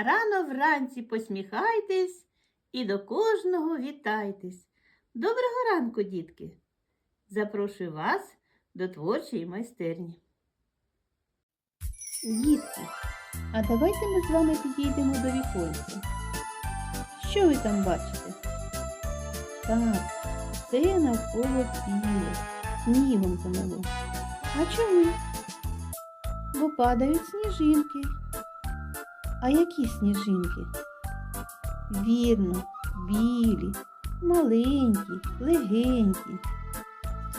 Рано вранці посміхайтесь і до кожного вітайтесь. Доброго ранку, дітки! Запрошую вас до творчої майстерні. Дітки, а давайте ми з вами підійдемо до віконця. Що ви там бачите? Так, це навколо біле, снігом замело. А чому? Бо падають сніжинки. А які сніжинки? Вірно, білі, маленькі, легенькі.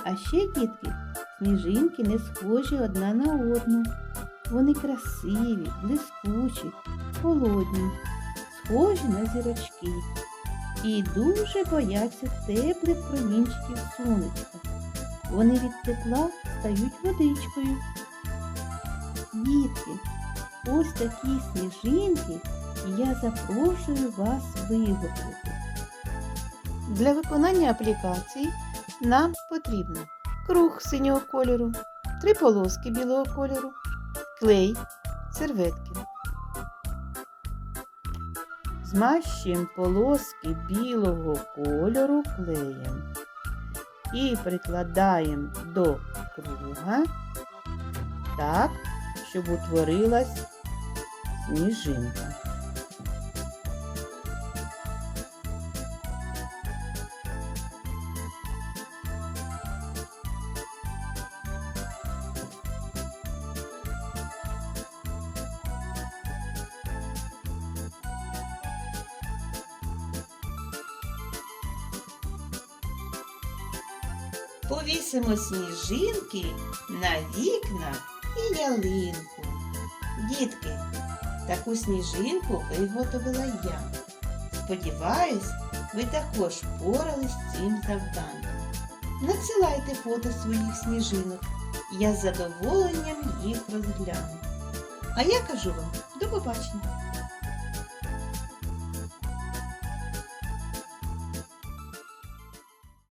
А ще, дітки, сніжинки не схожі одна на одну. Вони красиві, блискучі, холодні, схожі на зірочки і дуже бояться теплих промінчиків сонечка. Вони від тепла стають водичкою. Дітки, ось такі сніжинки я запрошую вас виготовити. Для виконання аплікації нам потрібно круг синього кольору, три полоски білого кольору, клей, серветки. Змащуємо полоски білого кольору клеєм і прикладаємо до круга так, щоб утворилась сніжинка. Повісимо сніжинки на вікна і ялинку. Дітки, таку сніжинку виготовила я. Сподіваюсь, ви також впорались з цим завданням. Надсилайте фото своїх сніжинок. Я з задоволенням їх розгляну. А я кажу вам до побачення!